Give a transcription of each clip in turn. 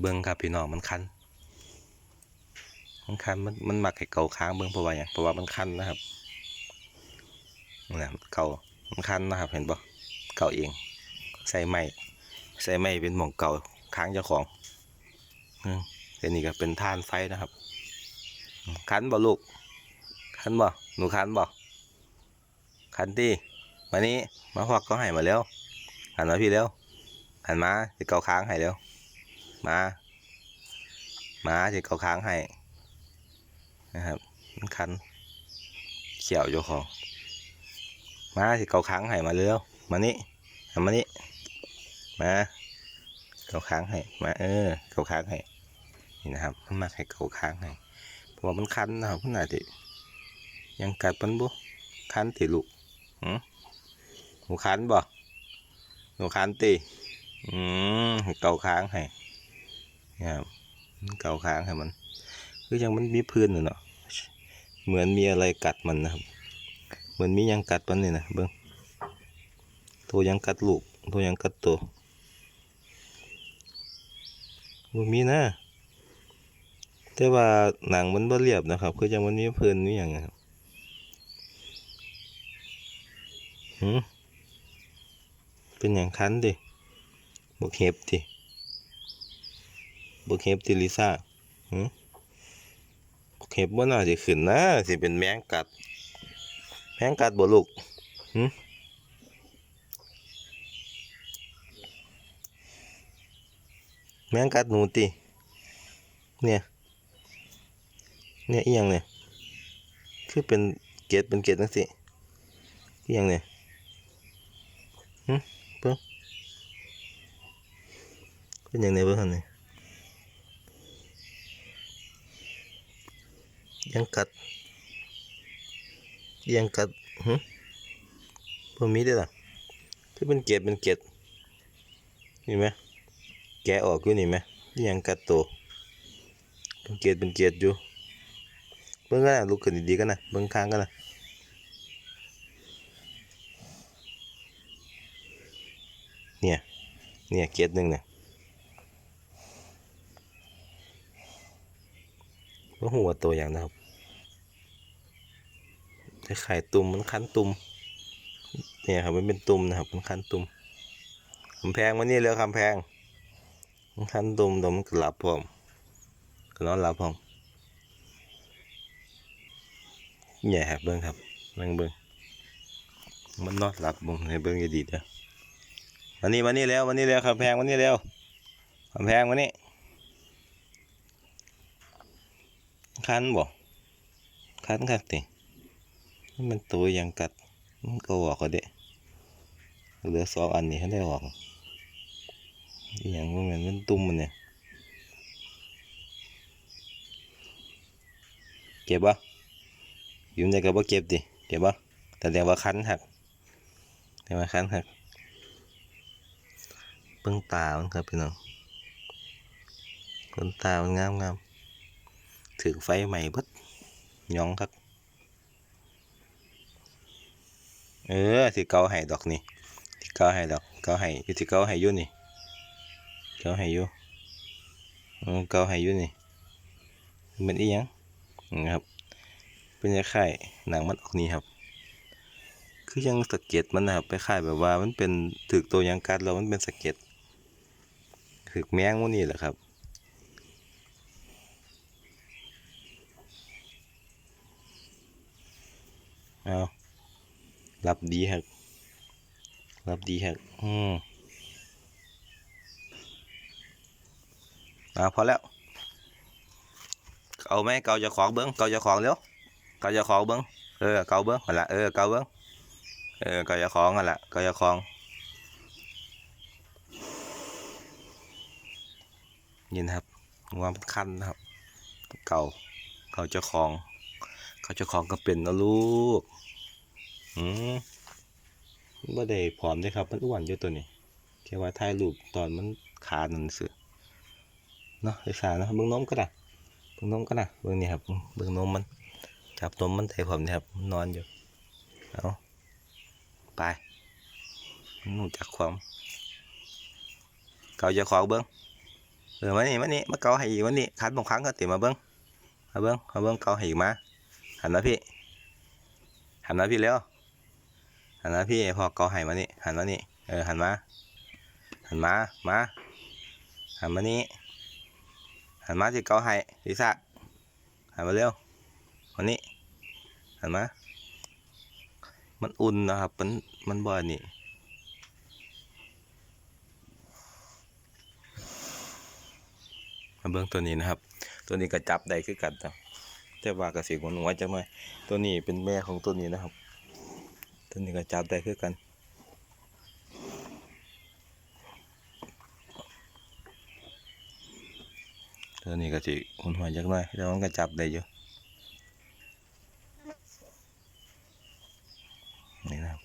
เบิ้งครับพี่น้องมันคันมันคันมันมันมักให้เกาค้างเบิ้งเพราะว่าอย่างเพราะว่ามันคันนะครับนี่นะเกามันคันนะครับ เห็นปะเกาเอง ใส่ไม้ใส่ไม้เป็นหม่องเก่าค้างเจ้าของอืเดี๋ยนี้ก็เป็นท่านไฟนะครับ คันบ่ลูก คันบ่หนูคันบ่คันตีมานี้มาพอกก็ให้มาแล้วหันมาพี่เร็วหันมาจะเกาค้างให้เร็ว มามาจะเกาค้างให้นะครับมันคันเขี่ยวเจ้าของมาจะเกาค้างให้มาเร็วมานี่มานี่มาเกาค้างให้มาเออเกาค้างให้นี่นะครับมันมาให้เกาค้างให้เพราะว่ามันคันนะครับขนาดที่ยังกัดปันบุคันติลูกหืมหนูคันบ่หนูคันติอืมเกาค้างให้ ครับมันเกาค้างให้มัน คือยังมันมีพื้นอยู่เนาะเหมือนมีอะไรกัดมันนะครับ เหมือนมียังกัดมันนี่นะเบิ้งตัวยังกัดลูกตัวยังกัดตัวบ่มีนะแต่ว่าหนังมันบ่เรียบนะครับ คือจังมันมีพื้นมีหยังนะครับหืมเป็นอย่างคันดิบกเห็บดิ บกเห็บติลิซ่าบกเห็บบ่น่าสิขึ้นนะสิเป็นแมงกัด แมงกัดบ่ลูกแมงกัดหนูติเนี่ย เนี่ยอีหยังเนี่ย คือเป็นเกล็ดเป็นเกล็ดนั่นสิอีหยังเนี่ยหึเพิ่งเป็นยังไงเพิ่งหันเนี่ย ยังกัดยังกัดหึพิ่งมีได้อล่ะคือเป็นเกล็ดเป็นเกล็ดนี่ไหมแกะออกอยู่นี่ไหมอีหยังกัดตัวเป็นเกล็ดเป็นเกล็ดอยู่เบิ่งกันนะลุกขึ้นดีๆกันนะเบิ่งข้างกันนะเนี่ยเนี่ยเกียรหนึ่งเนี่ยว่าหัวตัวอย่างนะครับ คล้ายตุ่มมันคันตุ่มเนี่ยครับมันเป็นตุ่มนะครับมันคันตุ่มคำแพงมานี่เร็วคำแพงมันคันตุ่มเดี๋ยวมันก็หลับพร้อมก็นอนหลับพร้อมใหญ่ครับเบิ้งครับเบิ้งเบิ้งมันนอนหลับเบิ้งให้เบิ้งจะดีเด้อมานี่มานี่แล้วมานี่แล้วคำแพงมานี่แล้วคำแพงมานี่คันบ่คันครับตินี่ มันตัวยังกัด มันก็ออกก็เด้เหลือสองอันนี้ให้ได้ออกอย่างมันเหมือนมันตุ่มมันเนี่ยเก็บบ่อยุ่ในกับว่าเก็บดิเก็บบ่แต่เรียกว่าคันหักเรียกว่าคันหักเบิ่งตามันครับพี่น้องคนตามันงามงามถึงไฟใหม่เบิดหยองครับ เออสิเกาให้ดอกนี่สิเกาให้ดอกเกาให้อยู่สิเกาให้อยู่นี่เกาให้อยู่เกาให้อยู่นี่มันอีหยังนะครับ เป็นคล้ายหนังมันออกนี่ครับ คือยังสะเก็ดมันนะครับไปคล้ายแบบว่ามันเป็นถึกตัวยังกัดแล้วมันเป็นสะเก็ดถึกแมงมันนี่แหละครับเอา รับดีครับรับดีครับอืมเอาพอแล้ว เอาไหมเกาจะของเบิ้งเกาจะของเร็วเกาจะของเบิ้งเออเกาเบิ้งนั่นละเออเกาเบิ้งเออเกาจะของนั่นละเกาจะของนี่นะครับงวมคันนะครับ เก่าเกาจะของเกาจะของก็เป็นนะลูก อืมไม่ได้ผอมเลยครับ มันอ้วนอยู่ตัวนี้แค่ว่าถ่ายรูปตอนมันขาหนันเสือเนาะไอ้สาเนาะเบิ้งน้มก็ได้เบิ่งนมกันนะเบิ่งนี่ครับเบิ่งนมมันจับนมมันใส่ผมนี่ครับนอนอยู่เอาไปนรู้จักความเกาจะขอเบิ่งเออมานี่มานี่มาเกาให้อีกมานี่คัดบางครั้งก็ติมาเบิ้งมาเบิ้งมาเบิ้งเกาให้อีกมาหันมาพี่หันมาพี่เร็ว หันมาพี่พอเกาให้มานี่หันมานี่เออหันมา หันมา มา หันมานี่หันมาที่เกาให้ลิซ่าหันมาเร็วมานี่หันมา มันอุ่นนะครับ มันมันบ่อนนี่มาเบิ่งตัวนี้นะครับ ตัวนี้ก็จับได้คือกันนะแต่ว่ากระสีหัวหนูจังหน่ตัวนี้เป็นแม่ของตัวนี้นะครับ ตัวนี้ก็จับได้คือกันตัวนี้ก็สิหุ่นหัวจักหน่อยแต่ว่ามันก็จับได้อยู่นี่นะครับ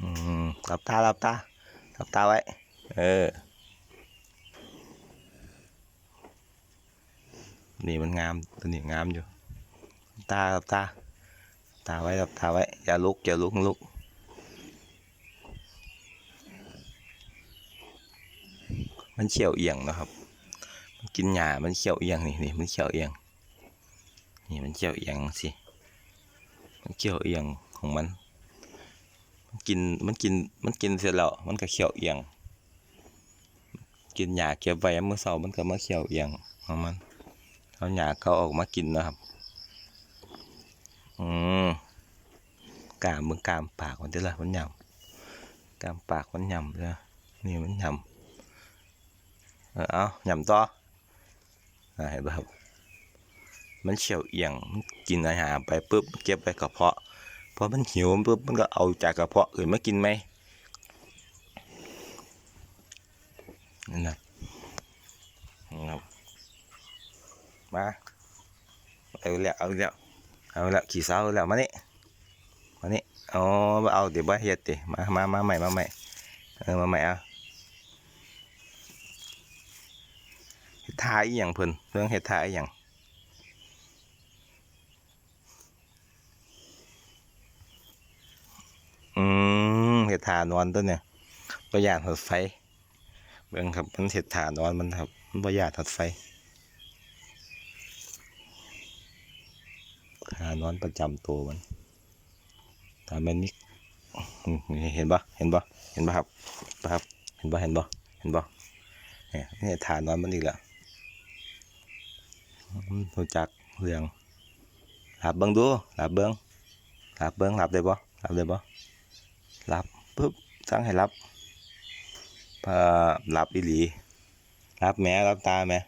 อืมหลับตาหลับตาหลับตาไว้ เออ นี่มันงามตัวนี้งามอยู่ ตากับตาตาไว้หลับตาไว้อย่าลุกอย่าลุกลุกมันเขียวเอียงนะครับ มันกินหญ้ามันเขียวเอียงนี่นี่มันเขียวเอียง นี่มันเขียวเอียงสิ มันเขียวเอียงของมัน มันกิน มันกิน มันกินเสร็จแล้ว มันก็เขียวเอียง กินหญ้าเก็บไว้เมื่อเช้ามันก็มาเขียวเอียงของมัน เอาหญ้าเขาออกมากินนะครับ อืมกามมึงกามปากมันเด้อละมันหยำกามปากมันหยำเด้อนี่มันหยำเออเอายำต่อเห็นป่ะครับมันเฉียวเอียงมันกินอาหารไปปุ๊บเก็บไปกระเพาะพอมันหิวปุ๊บมันก็เอาจากกระเพาะอื่นมากินไหมนั่นนะนะครับ มาเอาแล้วเอาแล้วเอาแล้วขี่เสาแล้วมานี่มานี่อ๋อเอาเดี๋ยวบ่เฮ็ดติมามามาใหม่มาใหม่เออมาใหม่เอาเฮ็ดท่าอีหยังเพิ่นเรื่องเฮ็ดท่าอีหยังอืมเห็ดถานอนตัวเนี่ยประหยัดหัดไฟ เบิ่งครับมันเห็ดถานอนมันครับมันประหยัดหัดไฟถา นอนประจำตัวมันถาแม่นิกอืมเห็นปะเห็นปะเห็นปะครับปะครับ เห็นปะเห็นปะเห็นปะเนี่ยนี่ถานอนมันอีกแล้วอืมรู้จักเรื่องหลับเบิ่งดูหลับเบิ่งหลับเบิ่งหลับได้ปะหลับได้ปะรับปุ๊บสั่งให้รับพอรับอีหลีรับแหม่รับตาแม่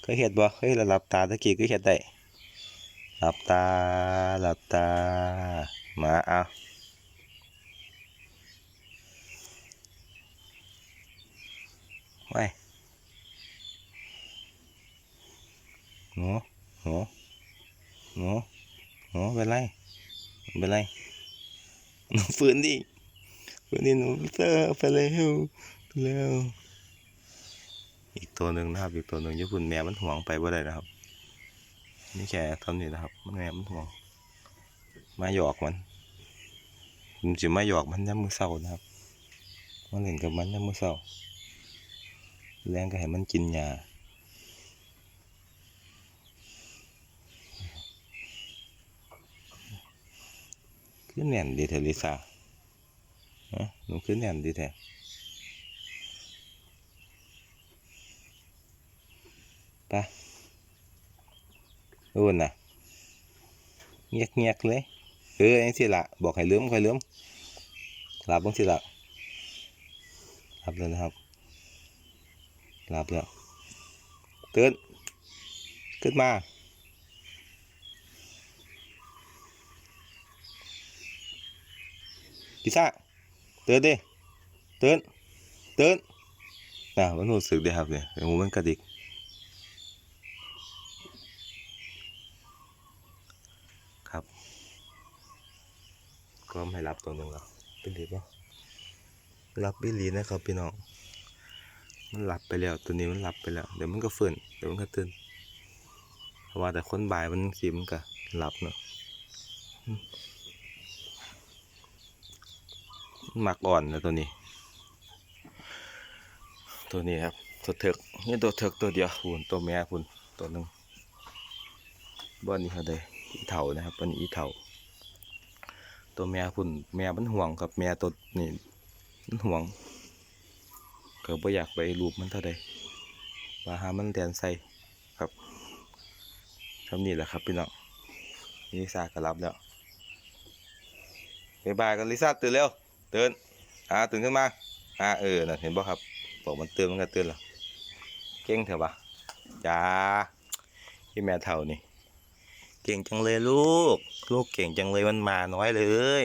เคยเห็ดบ่เคยรับตาตะกี้ก็เห็ดได้ รับตารับตา มาเอาไว้หนูหนูหนูหนูเป็นไร เป็นไรหนูฟื้นดิฟื้นดิหนูเตอร์ไปแล้วแล้ว อีกตัวหนึ่งนะครับ อีกตัวหนึ่งญี่ปุ่นแม่มันห่วงไปบ่ได้นะครับ นี่แค่ท่านี้นะครับ มันแม่มันห่วง มาหยอกมันผมจะมาหยอกมันย้ำมือเศร้านะครับมาเล่นกับมันย้ำมือเศร้าแรงก็ให้มันกินยาขึ้นแน่นดีเทลิซาฮะหนูขึ้นแน่นดีแท้ไป อ้น่ะเงียกเงียกๆเลยเออยังสิละบอกให้ลืมค่อยลืมหลับบ้างสิละหลับแล้วนะครับหลับแล้วตื่นขึ้นมาพิซซ่าตื่นดิตื่นตื่นน่ะมันรู้สึกด้ครับเนี่ยหูมันกระดิกครับ ก็ไม่รับตัวหนึ่งแล้วเป็นรีป่ะรับบิลีนะครับพี่น้อง มันหลับไปแล้วตัวนี้มันหลับไปแล้ว เดี๋ยวมันก็ฟื้นเดี๋ยวมันก็ตื่นเพราะว่าแต่คนบ่ายมันสีมันก็หลับเนาะมันมักอ่อนนะตัวนี้ ตัวนี้ครับตัวเถิกนี่ตัวเถิกตัวเดียวพุ่นตัวแม่พุ่นตัวหนึ่งบ้านนี้เขาได้อีเถานะครับบ้านนี้อีเถา ตัวแม่พุ่นแม่มันห่วงกับแม่ตัวนี่มันห่วงก็บ่อยากไปรูปมันเท่าใดว่าหามันแดนใส่ครับทำนี่แหละครับพี่น้องลิซ่าก็รับแล้วบ๊ายบายกันลิซ่าตื่นเร็วตื่นอ่าตื่นขึ้นมาอ่าเออน่ะเห็นบ่ครับบอกมันตื่นมันก็ตื่นแล้วเก่งเถอะปะจ้าพี่แม่เท่านี่ เก่งจังเลยลูก ลูกเก่งจังเลยมันหมาน้อยเลย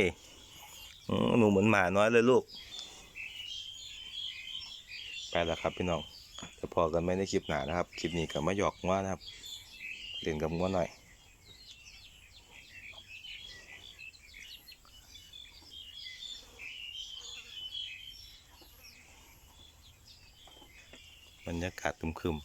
หนูเหมือนหมาน้อยเลยลูก ไปแล้วครับพี่น้องจะพอกันไม่ในคลิปหนานะครับ คลิปนี้กับมาหยอกง้อนะครับเล่นกับง้อหน่อยบรรยากาศตึมครึม